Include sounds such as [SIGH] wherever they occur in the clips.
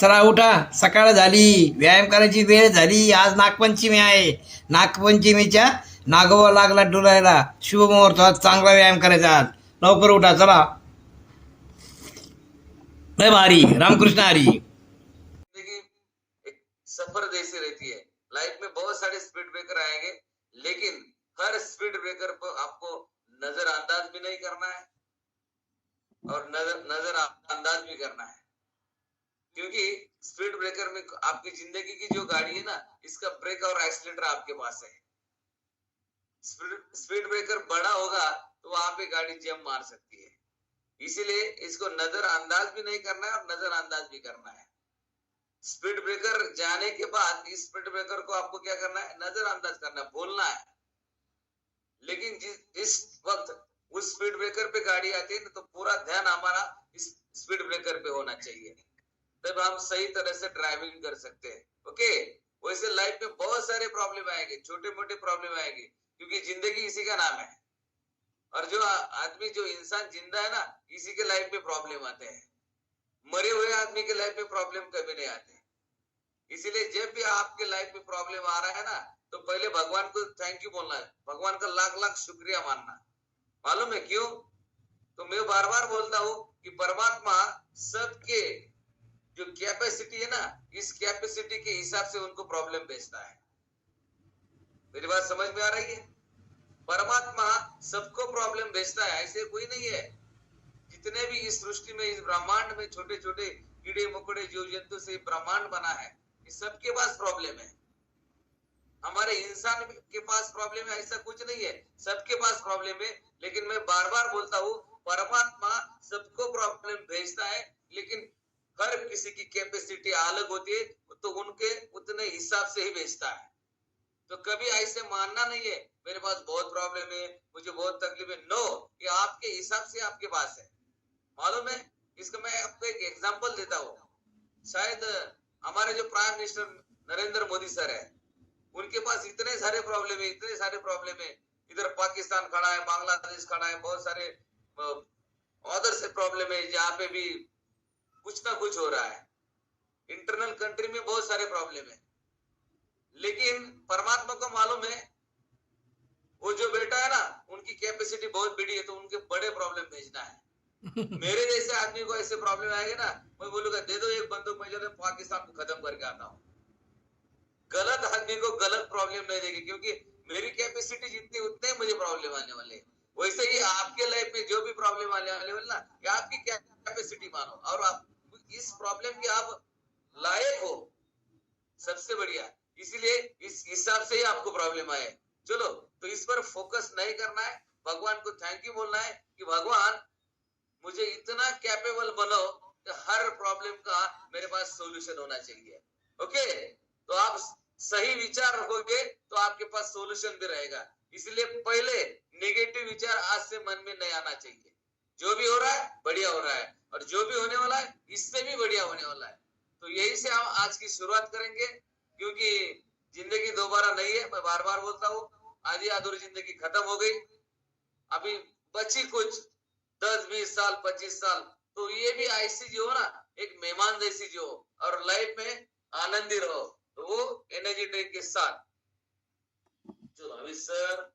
चला उठा, सकाळ झाली. व्यायाम करायची वेळ झाली. आज नागपंचमी आहे. नागपंचमीच्या नागोबा लागला डुलायला. शुभ मुहूर्त, आज चांगला व्यायाम करायचा आज. लवकर उठा, चला. लय भारी. रामकृष्ण हरी. सफ़र जैसी रहती है। लाइफ में बहुत सारे स्पीड ब्रेकर आएँगे, लेकिन हर स्पीड ब्रेकर पर आपको नजरअंदाज भी नहीं करना है और नज़र नज़र अंदाज भी करना है। क्योंकि स्पीड ब्रेकर में आपकी ज़िंदगी की जो गाड़ी है ना, इसका ब्रेक और एक्सीलेटर आपके पास है। स्पीड ब्रेकर बड़ा होगा तो वहाँ पे गाड़ी जम मार सकती है। इसीलिए इसको नज़र अंदाज भी नहीं करना है और नज़र अंदाज भी करना है। स्पीड ब्रेकर जाने के बाद इस स्पीड ब्रेकर को आपको क्या करना है? नज़र अंदाज करना है, बोलना है। लेकिन जिस जिस वक्त उस स्पीड ब्रेकर पे गाड़ी आती है ना तो पूरा ध्यान हमारा इस स्पीड ब्रेकर पे होना चाहिए। तब हम सही तरह से ड्राइविंग कर सकते हैं। ओके वैसे लाइफ में बहुत सारे प्रॉब्लम आएँगे छोटे मोटे प्रॉब्लम आएँगे, क्योंकि ज़िंदगी इसी का नाम है। और जो आदमी, जो इंसान ज़िंदा है ना, इसी के लाइफ में प्रॉब्लम आते हैं। मरे हुए आदमी के लाइफ में प्रॉब्लम कभी नहीं आते इसीलिए जब भी आपके लाइफ में प्रॉब्लम आ रहा है ना तो पहले भगवान को थैंक यू बोलना है। भगवान का लाख लाख शुक्रिया मानना। मालूम है क्यों? तो मैं बार बार बोलता हूँ कि परमात्मा सबके जो कैपेसिटी है ना, इस कैपेसिटी के हिसाब से उनको प्रॉब्लम भेजता है। मेरी बात समझ में आ रही है? परमात्मा सबको प्रॉब्लम भेजता है, ऐसे कोई नहीं है। जितने भी इस सृष्टि में, इस ब्रह्मांड में छोटे छोटे कीड़े मकोड़े जीव जंतु से ब्रह्मांड बना है इस सबके पास प्रॉब्लम है। हमारे इंसान के पास प्रॉब्लम है, ऐसा कुछ नहीं है। सबके पास प्रॉब्लम है, लेकिन मैं बार बार बोलता हूँ, परमात्मा सबको प्रॉब्लम भेजता है, लेकिन हर किसी की कैपेसिटी अलग होती है तो उनके उतने हिसाब से ही भेजता है। तो कभी ऐसे मानना नहीं है, मेरे पास बहुत प्रॉब्लम है, मुझे बहुत तकलीफ़ है। नो ये आपके हिसाब से आपके पास है। मालूम है? इसका मैं आपको एक एग्जांपल देता हूँ। शायद हमारे जो prime minister Narendra Modi sir है, उनके पास इतने सारे प्रॉब्लम है, इतने सारे प्रॉब्लम है। इधर पाकिस्तान खड़ा है, बांग्लादेश खड़ा है, बहुत सारे अदर से प्रॉब्लम है, जहाँ पे भी कुछ ना कुछ हो रहा है। इंटरनल कंट्री में बहुत सारे प्रॉब्लम है। लेकिन परमात्मा को मालूम है वो जो बेटा है ना उनकी कैपेसिटी बहुत बड़ी है तो उनके बड़े प्रॉब्लम भेजना है। [LAUGHS] मेरे जैसे आदमी को ऐसे प्रॉब्लम आएगा ना मैं बोलूँगा दे दो एक बंदूक मैं चलो पाकिस्तान को खत्म करके आता हूँ। गलत आदमी को गलत प्रॉब्लम नहीं देगी क्योंकि मेरी कैपेसिटी जितनी उतने मुझे प्रॉब्लम आने वाले वैसे ही आपके लाइफ में जो भी प्रॉब्लम आने वाले वाले ना ये आपकी कैपेसिटी मानो और आप इस प्रॉब्लम के आप लायक हो। सबसे बढ़िया। इसीलिए इस हिसाब से ही आपको प्रॉब्लम आए। चलो तो इस पर फोकस नहीं करना है। भगवान को थैंक यू बोलना है कि भगवान, मुझे इतना कैपेबल बनो कि हर प्रॉब्लम का मेरे पास सॉल्यूशन होना चाहिए। ओके तो आप सही विचार रखोगे तो आपके पास सॉल्यूशन भी रहेगा। इसलिए पहले नेगेटिव विचार आज से मन में नहीं आना चाहिए। जो भी हो रहा है, बढ़िया हो रहा है। और जो भी होने वाला है इससे भी बढ़िया होने वाला है। तो यही से हम आज की शुरुआत करेंगे क्योंकि ज़िंदगी दोबारा नहीं है मैं बार बार बोलता हूँ आधी अधूरी ज़िंदगी खत्म हो गई। अभी बची कुछ दस बीस साल पच्चीस साल तो ये भी ऐसी जो हो ना एक मेहमान जैसी जो हो और लाइफ में आनंदी रहो तो वो एनर्जी ड्रिंक के साथ। चलो अभी सर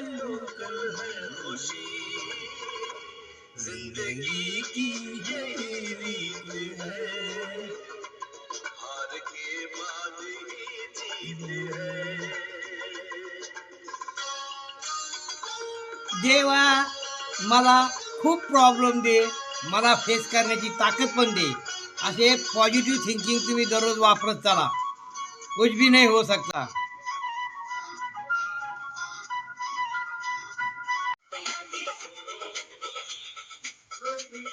आज है खुशी ज़िंदगी की रीत है हार के बाद ही जीत है देवा, मला खूप प्रॉब्लेम दे. मला फेस करण्याची ताकद पण दे. असे पॉझिटिव्ह थिंकिंग तुम्ही दररोज वापरत चला. कुछ भी नहीं हो सकता. Let me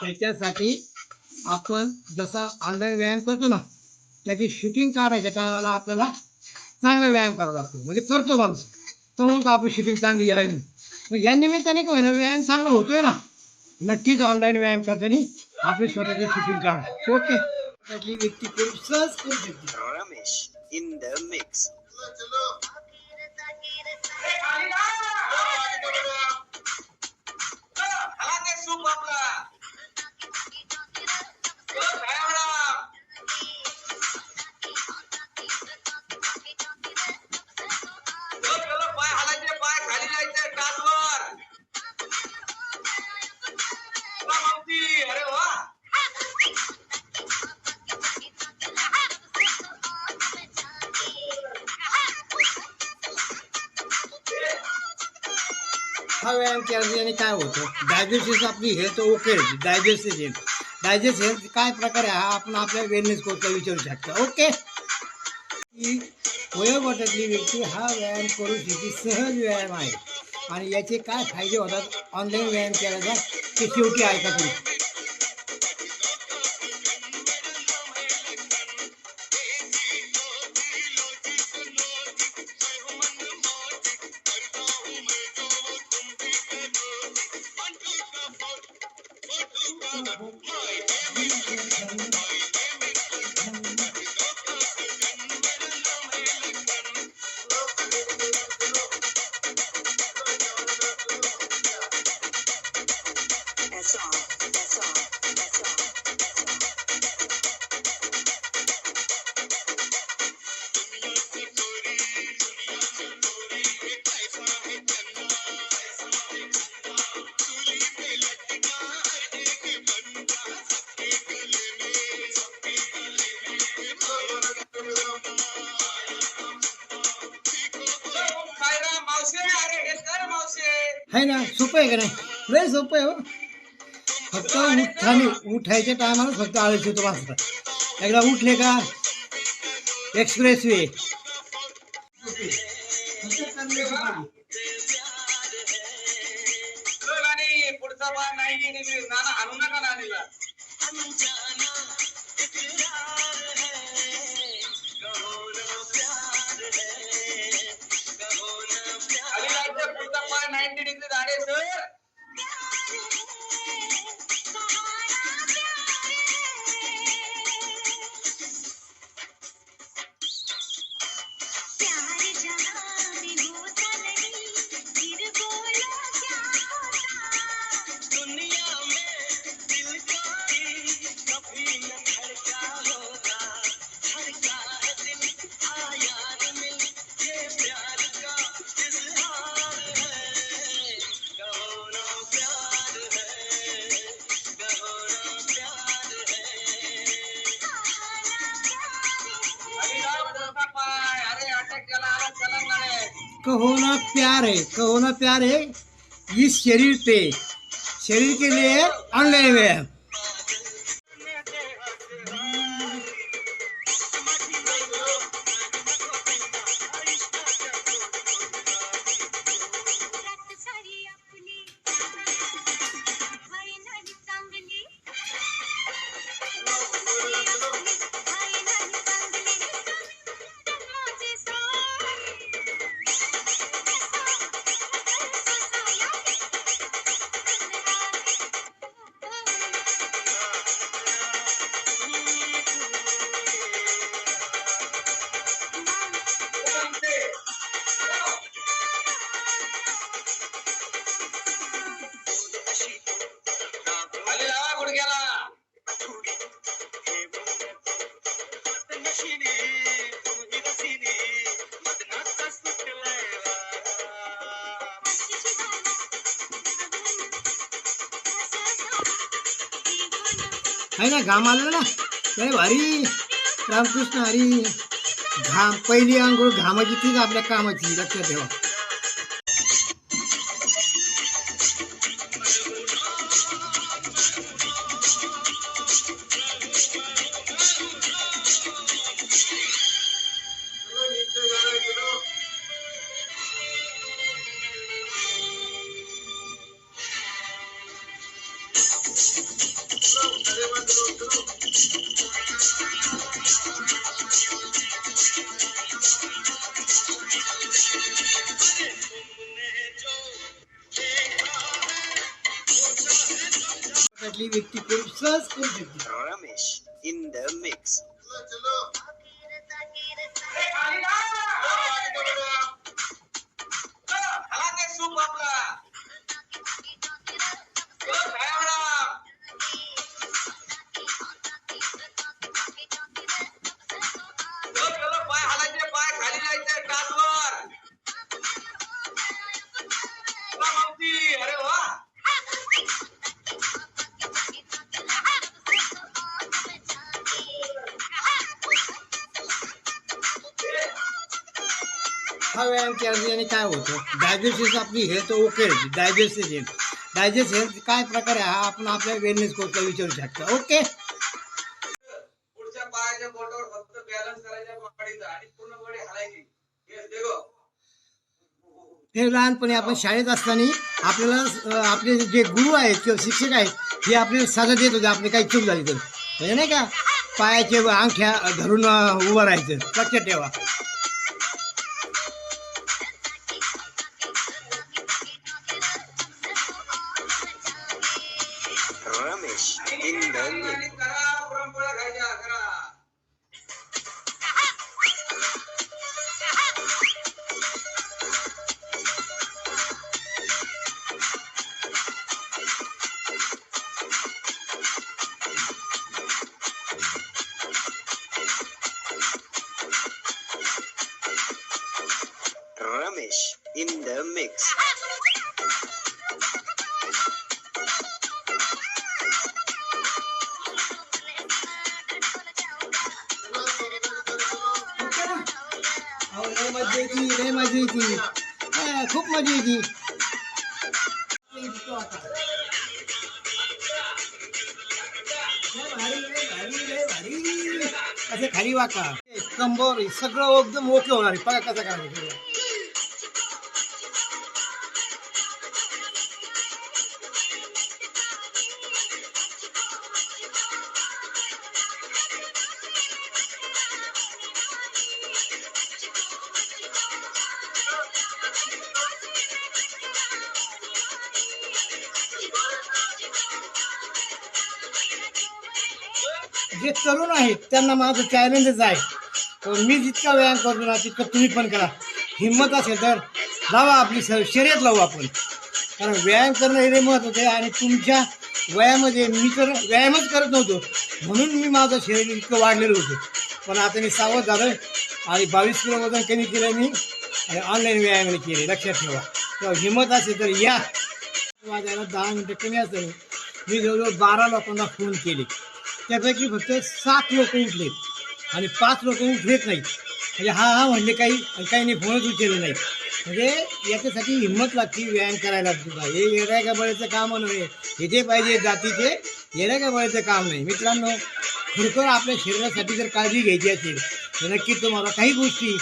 त्याच्यासाठी आपण जसा ऑनलाइन व्यायाम करतो ना त्याची शूटिंग काढायच्या टायमाला आपल्याला चांगला व्यायाम करावा लागतो. म्हणजे करतो माणूस. तर म्हणून आपण शूटिंग चांगली मग या निमित्ताने काय व्यायाम चांगला होतोय ना? नक्कीच ऑनलाइन व्यायाम करताना आपली स्वतःची शूटिंग काढा ओके। त्यातली व्यक्ती करू सहज करू शकते mix. झाला काय सूप आपला हा व्यायाम केल्याने म्हणजे काय होतं? डायजेस्टिस आपली health okay digestive health digest health काय प्रकार आहे हा आपण आपल्या वेलनेस कोचला विचारू शकतो. ओके की वयोगटातली व्यक्ती हा व्यायाम करू शकते सहज व्यायाम आहे. आणि याचे काय फायदे होतात? ऑनलाईन व्यायाम केल्याचा ते शेवटी ऐका तुम्ही. आहे ना सोपं आहे का नाही? हो। फक्त उठाने उठायच्या टायमाला फक्त आळस येतो वाचतात एकदा उठले का? एक्सप्रेस वे पुढचा बार नाही गेली नाना आणू नका नानीला पुढचा पाय नाईन्टी डिग्री झाले सर कहो ना प्यार है कहो ना प्यार है इस शरीर पे, शरीर के लिए ऑनलाइन व्यायाम आहे ना घाम आलं ना? लय भारी? रामकृष्ण हरी. घाम पहिली अंघोळ घामाची तीच आपल्या कामाची लक्षात ठेवा. त्यातली व्यक्ती करू सहज व्यायाम केल्याने काय होतं? डायजेस्टिस आपली हेल्थ ओके राहते डायजेस्टिस हेल्थ डायजेस्ट हेल्थ काय प्रकारे हा आपण आपल्या वेलनेस कोर्सला विचारू शकता. ओके पुढच्या पायाच्या बोटावर फक्त बॅलन्स करायचा बॉडीचा आणि पूर्ण बॉडी हलायची हे लहानपणी आपण शाळेत असताना आपल्याला अं, आपले जे गुरु आहेत किंवा शिक्षक आहेत हे आपल्याला सजा देत होते. आपली काही चूक झाली तर. नाही का? पायाचे अंगठ्या धरून अं, उभं राहायचं. लक्षात ठेवा. Ramesh in the mix. मजा येते लय मजा येते. खूप मजा येते. असे खाली वाका. कंबर सगळं एकदम ओके होणार आहे. बघा कसं काय आहेत त्यांना माझं चॅलेंजच आहे. तर मी जितका व्यायाम करतो ना तितकं तुम्ही पण करा. हिंमत असेल तर लावा आपली स शर्यत लावू आपण. कारण व्यायाम करणं हे लय आहे आणि तुमच्या वयामध्ये मी तर व्यायामच करत नव्हतो. म्हणून मी माझं शरीर इतकं वाढलेलं होतं. पण आता मी सावध झालो आणि बावीस किलो वजन कमी केलं मी आणि ऑनलाईन व्यायाम केले. लक्षात ठेवा. तेव्हा हिंमत असेल तर या. माझ्याला दहा मिनटं कमी असेल मी जवळजवळ बारा लोकांना फोन केले. त्यापैकी फक्त सात लोक उठलेत आणि पाच लोक उठलेत नाहीत. म्हणजे हा हा म्हणले काही आणि नाही फोनच उचलले नाही म्हणजे याच्यासाठी हिंमत लागते व्यायाम करायला सुद्धा. हे येड्या गबाळीचं काम नव्हे हे जे पाहिजे जातीचे येड्या गबाळीचं काम नाही. मित्रांनो खरोखर आपल्या शरीरासाठी जर काळजी घ्यायची असेल तर नक्की तुम्हाला काही गोष्टी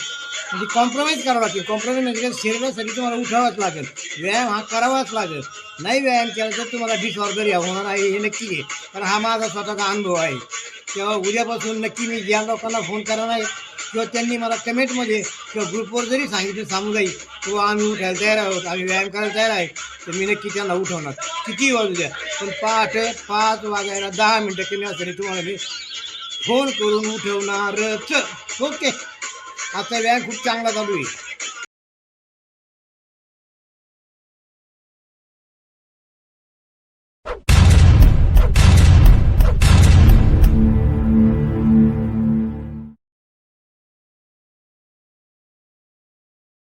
म्हणजे कॉम्प्रोमाइज करावं लागेल. कॉम्प्रोमाइज म्हणजे काय, शरीरासाठी तुम्हाला उठावाच लागेल. व्यायाम हा करावाच लागेल. नाही व्यायाम केला तर तुम्हाला डिसऑर्डर या होणार आहे हे नक्की आहे. कारण हा माझा स्वतःचा अनुभव आहे. तेव्हा उद्यापासून नक्की मी ज्या लोकांना फोन करणार आहे किंवा त्यांनी मला कमेंटमध्ये किंवा ग्रुपवर जरी सांगितलं सामुदायिक किंवा आम्ही उठायला तयार आहोत आम्ही व्यायाम करायला तयार आहे तर मी नक्की त्यांना उठवणार. किती वाजू द्या. पण पहाटे पाच वाजायला दहा मिनटं कमी असताना तुम्हाला मी फोन करून उठवणारच. ओके आता व्यायाम खूप चांगला चालू आहे.